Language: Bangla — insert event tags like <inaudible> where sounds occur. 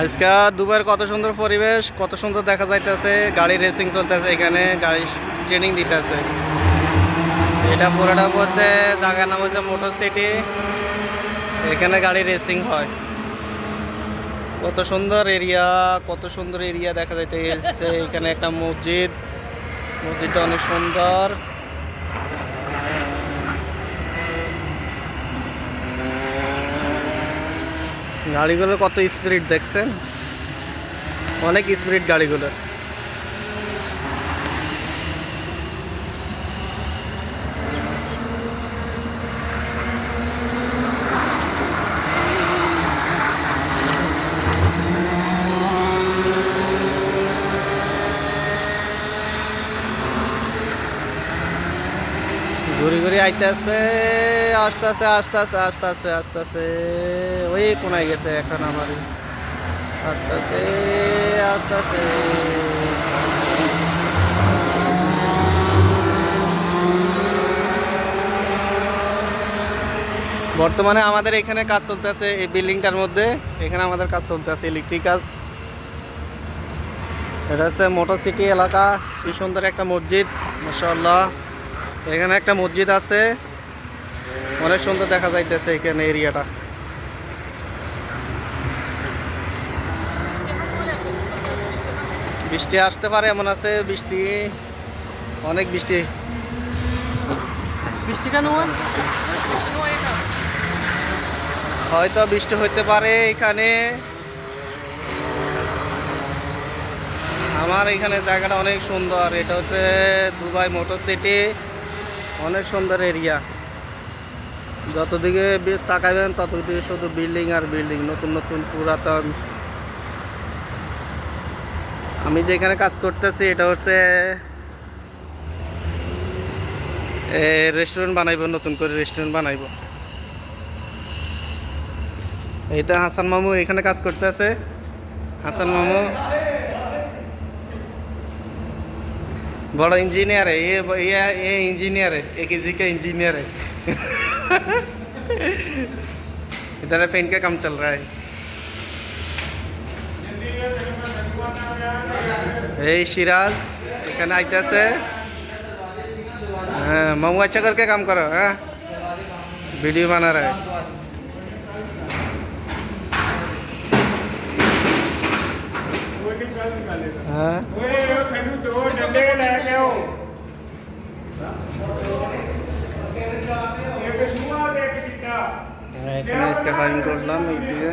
আজকে দুবার কত সুন্দর পরিবেশ, কত সুন্দর দেখা যাইতেছে, গাড়ি রেসিং চলতেছে এখানে, গাড়ি ট্রেনিং দিতেছে। এটা পুরোটা বলছে, জায়গার নাম হচ্ছে মোটর সিটি এখানে গাড়ি রেসিং হয়। কত সুন্দর এরিয়া কত সুন্দর এরিয়া দেখা যাইতেছে। এখানে একটা মসজিদ, মসজিদটা অনেক সুন্দর। গাড়িগুলো কত স্পিড দেখছেন? অনেক স্পিড গাড়িগুলো ঘুরি ঘুরি আইতে আছে আস্তে আস্তে আস্তে আস্তে আস্তে আস্তে আস্তে আস্তে ওই কোনায় গেছে এখন আমার। আস্তে আস্তে আস্তে আস্তে বর্তমানে আমাদের এখানে কাজ চলতেছে এই বিল্ডিংটার মধ্যে। এখানে আমাদের কাজ চলতেছে ইলেকট্রিক কাজ। এটা হচ্ছে মোটর সিটি এলাকা। কি সুন্দর একটা মসজিদ মাসাল্লাহ এখানে একটা মসজিদ আছে। অনেক সুন্দর দেখা যাইতেছে এখানে এরিয়াটা। বৃষ্টি আসতে পারে এমন আছে বৃষ্টি। অনেক বৃষ্টি। বৃষ্টি কেন হয়তো বৃষ্টি হইতে পারে এখানে। আমার এখানে জায়গাটা অনেক সুন্দর এটা হচ্ছে দুবাই মোটর সিটি অনেক সুন্দর এরিয়া। যতদিকে তাকাবেন, ততদিকে শুধু বিল্ডিং আর বিল্ডিং, নতুন নতুন, পুরাতন। আমি যেখানে কাজ করতেছি, এটা হচ্ছে রেস্টুরেন্ট বানাইবো, নতুন করে রেস্টুরেন্ট বানাইবো। এইটা হাসান মামু এখানে কাজ করতে আছে হাসান মামু बड़ा इंजीनियर है ये ये ये इंजीनियर है एक किसी का इंजीनियर है <laughs> इधर पेन का काम चल रहा है এই সিরাজ এখানে আইতেছে হ্যাঁ মামু আচ্ছা করকে কাম করো হ্যাঁ वीडियो बना रहा है এখানে স্কেফাইং করলাম এই দিয়ে।